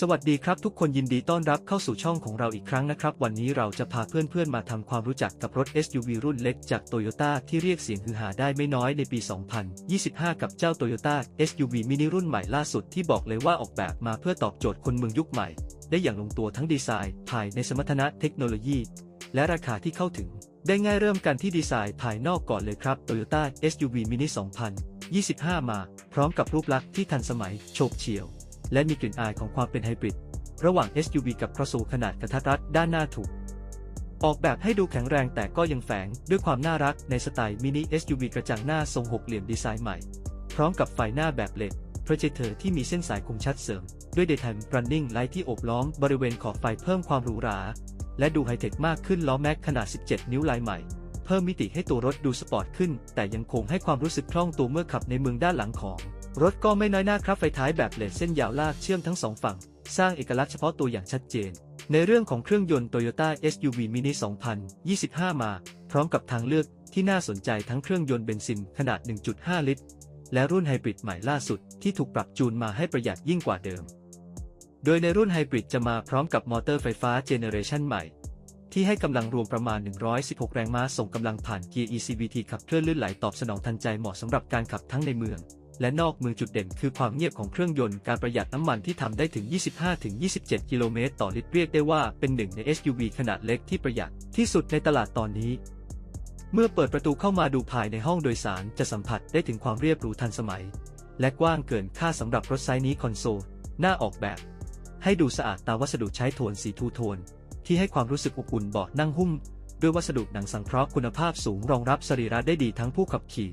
สวัสดีครับทุกคนยินดีต้อนรับเข้าสู่ช่องของเราอีกครั้งนะครับ วันนี้เราจะพาเพื่อนๆมาทำความรู้จักกับรถ SUV รุ่นเล็กจาก Toyota ที่เรียกเสียงฮือหาได้ไม่น้อยในปี 2025 กับเจ้า Toyota SUV Mini รุ่นใหม่ล่าสุดที่บอกเลยว่าออกแบบมาเพื่อตอบโจทย์คนเมืองยุคใหม่ ได้อย่างลงตัวทั้งดีไซน์ ภายในสมรรถนะเทคโนโลยี และราคาที่เข้าถึง ได้ง่ายเริ่มกันที่ดีไซน์ภายนอกก่อนเลยครับ Toyota SUV Mini 2025 มา พร้อมกับรูปลักษณ์ที่ทันสมัยโฉบเฉี่ยว และมีกลิ่นอายของความเป็นไฮบริด ระหว่าง SUV กับ crossover ขนาดกระทัดรัดด้านหน้าถูก ออกแบบให้ดูแข็งแรงแต่ก็ยังแฝงด้วยความน่ารักในสไตล์มินิ SUV กระจังหน้าทรงหกเหลี่ยมดีไซน์ใหม่ พร้อมกับไฟหน้าแบบเหล็ก projector ที่มีเส้นสายคมชัดเสริม ด้วย daytime running light ที่โอบล้อมบริเวณขอบไฟเพิ่มความหรูหรา และดูไฮเทคมากขึ้นล้อแม็กขนาด 17 นิ้วลายใหม่เพิ่มมิติให้ตัวรถดูสปอร์ตขึ้น แต่ยังคงให้ความรู้สึกคล่องตัวเมื่อขับในเมืองด้านหลังของ รถก็ไม่น้อยหน้าครับไฟท้ายแบบเลดเส้นยาวลากเชื่อมทั้งสองฝั่ง สร้างเอกลักษณ์เฉพาะตัวอย่างชัดเจน ในเรื่องของเครื่องยนต์ Toyota SUV Mini 2025 มา พร้อมกับทางเลือกที่น่าสนใจทั้งเครื่องยนต์เบนซินขนาด 1.5 ลิตร และรุ่นไฮบริดใหม่ล่าสุดที่ถูกปรับจูนมาให้ประหยัดยิ่งกว่าเดิม โดยในรุ่นไฮบริดจะมาพร้อมกับมอเตอร์ไฟฟ้าเจเนเรชันใหม่ ที่ให้กำลังรวมประมาณ 116 แรงม้าส่งกำลังผ่านเกียร์ ECVT ขับเคลื่อนลื่นไหลตอบสนองทันใจเหมาะสำหรับการขับทั้งในเมือง และนอกเมืองจุดเด่นคือความเงียบของเครื่องยนต์การประหยัดน้ำมันที่ทำได้ถึง 25-27 กิโลเมตรต่อลิตรเรียกได้ว่าเป็นหนึ่งใน SUV ขนาดเล็กที่ประหยัดที่สุดในตลาดตอนนี้ เมื่อเปิดประตูเข้ามาดูภายในห้องโดยสารจะสัมผัสได้ถึงความเรียบหรูทันสมัย และกว้างเกินค่าสำหรับรถไซส์นี้คอนโซลหน้าออกแบบ ให้ดูสะอาดตาวัสดุใช้โทนสีทูโทน ที่ให้ความรู้สึกอบอุ่นเบาะนั่งหุ้ม ด้วยวัสดุหนังสังเคราะห์คุณภาพสูงรองรับสรีระได้ดีทั้งผู้ขับขี่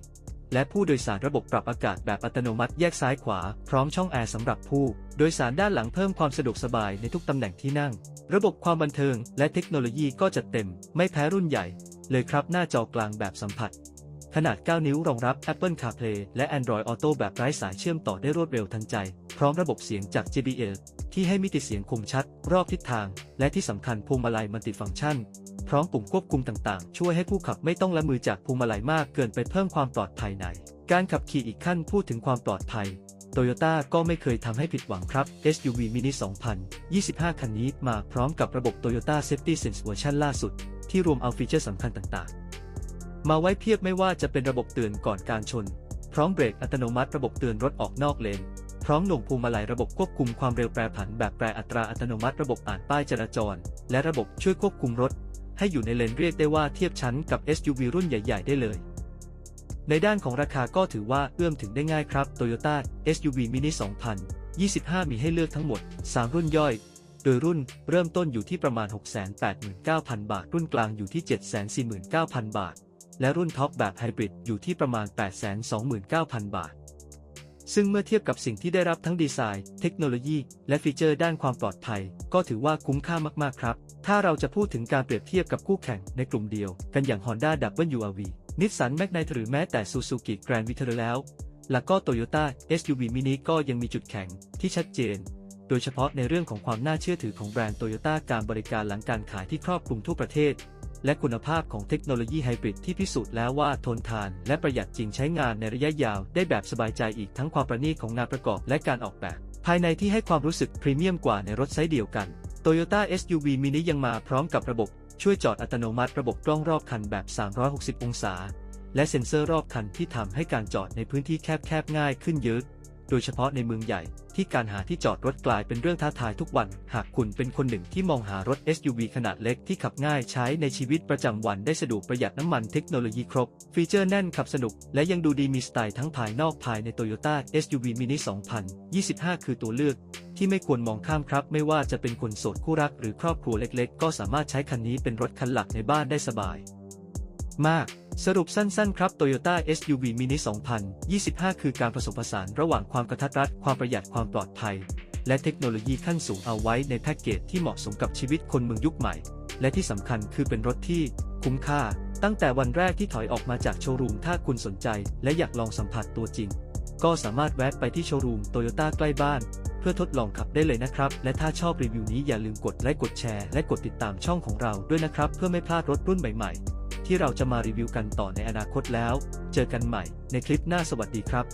และผู้โดยสารระบบปรับอากาศแบบอัตโนมัติแยกซ้ายขวา พร้อมช่องแอร์สำหรับผู้โดยสารด้านหลังเพิ่มความสะดวกสบายในทุกตำแหน่งที่นั่ง ระบบความบันเทิงและเทคโนโลยีก็จัดเต็ม ไม่แพ้รุ่นใหญ่ เลยครับหน้าจอกลางแบบสัมผัส ขนาด 9 นิ้วรองรับ Apple CarPlay และ Android Auto แบบไร้สายเชื่อมต่อได้รวดเร็วทันใจ พร้อมระบบเสียงจาก JBL ที่ให้มิติเสียงคมชัด รอบทิศทาง และที่สำคัญพวงมาลัยมัลติฟังก์ชัน ร้อมปุ่มควบคุมต่างๆ ช่วยให้ผู้ขับไม่ต้องละมือจากพวงมาลัยมากเกินไปเพิ่มความปลอดภัยใน การขับขี่อีกขั้นพูดถึงความปลอดภัยโตโยต้าก็ไม่เคยทำให้ผิดหวังครับ SUV Mini 2025 คันนี้มาพร้อมกับระบบ Toyota Safety Sense เวอร์ชันล่าสุด ที่รวมเอาฟีเจอร์สำคัญต่างๆ มาไว้เพียบไม่ว่าจะเป็นระบบเตือนก่อนการชน พร้อมเบรกอัตโนมัติระบบเตือนรถออกนอกเลน พร้อมหน่วงพวงมาลัยระบบควบคุมความเร็วแปรผันแบบแปรอัตราอัตโนมัติระบบอ่านป้ายจราจร และระบบช่วยควบคุมรถ ให้อยู่ในเลนเรียกได้ว่าเทียบชั้นกับ SUV รุ่นใหญ่ ๆ ได้เลย ในด้านของราคาก็ถือว่าเอื้อมถึงได้ง่ายครับ Toyota SUV Mini 2025 มีให้เลือกทั้งหมด 3 รุ่นย่อย โดยรุ่นเริ่มต้นอยู่ที่ประมาณ 689,000 บาท รุ่นกลางอยู่ที่ 749,000 บาท และรุ่นท็อปแบบไฮบริดอยู่ที่ประมาณ 829,000 บาท ซึ่งเมื่อเทียบกับสิ่งที่ได้รับทั้งดีไซน์ เทคโนโลยี และฟีเจอร์ด้านความปลอดภัย ก็ถือว่าคุ้มค่ามากๆครับ ถ้าเราจะพูดถึงการเปรียบเทียบกับคู่แข่งในกลุ่มเดียว กันอย่าง Honda WRV นิสสันแมกไนหรือแม้แต่ Suzuki Grand Vitara แล้ว แล้วก็ Toyota SUV Mini ก็ยังมีจุดแข็งที่ชัดเจน โดยเฉพาะในเรื่องของความน่าเชื่อถือของแบรนด์ Toyota การบริการหลังการขายที่ครอบคลุมทั่วประเทศ และคุณภาพของเทคโนโลยีไฮบริดที่พิสูจน์แล้วว่าทนทาน และประหยัดจริงใช้งานในระยะยาวได้แบบสบายใจอีกทั้งความประณีตของงานประกอบและการออกแบบ ภายในที่ให้ความรู้สึกพรีเมียมกว่าในรถไซส์เดียวกัน Toyota SUV Mini ยังมาพร้อมกับระบบ ช่วยจอดอัตโนมัติระบบกล้องรอบคันแบบ 360 องศา และเซ็นเซอร์รอบคันที่ทำให้การจอดในพื้นที่แคบๆง่ายขึ้นเยอะ โดยเฉพาะในเมืองใหญ่ที่การหาที่จอดรถกลายเป็นเรื่องท้าทายทุกวัน หากคุณเป็นคนหนึ่งที่มองหารถ SUV ขนาดเล็กที่ขับง่ายใช้ในชีวิตประจำวันได้สะดวกประหยัดน้ำมันเทคโนโลยีครบ ฟีเจอร์แน่นขับสนุก และยังดูดีมีสไตล์ทั้งภายนอกภายใน Toyota SUV Mini 2025 คือตัวเลือกที่ไม่ควรมองข้ามครับ ไม่ว่าจะเป็นคนโสดคู่รักหรือครอบครัวเล็ก ๆ ก็สามารถใช้คันนี้เป็นรถคันหลักในบ้านได้สบาย มาก สรุปสั้นๆ ครับ Toyota SUV Mini 2025 คือการผสมผสานระหว่างความกระทัดรัด ความประหยัดความปลอดภัย และเทคโนโลยีขั้นสูงเอาไว้ในแพ็กเกจที่เหมาะสมกับชีวิตคนเมืองยุคใหม่ และที่สำคัญคือเป็นรถที่คุ้มค่า ตั้งแต่วันแรกที่ถอยออกมาจากโชว์รูม ถ้าคุณสนใจ และอยากลองสัมผัสตัวจริง ก็สามารถแวะไปที่โชว์รูมโตโยต้าใกล้บ้าน เพื่อทดลองขับได้เลยนะครับ และถ้าชอบรีวิวนี้อย่าลืมกดไลค์กดแชร์และกดติดตามช่องของเราด้วยนะครับ เพื่อไม่พลาดรถรุ่นใหม่ๆ ที่เราจะมารีวิวกันต่อในอนาคตแล้ว เจอกันใหม่ในคลิปหน้าสวัสดีครับ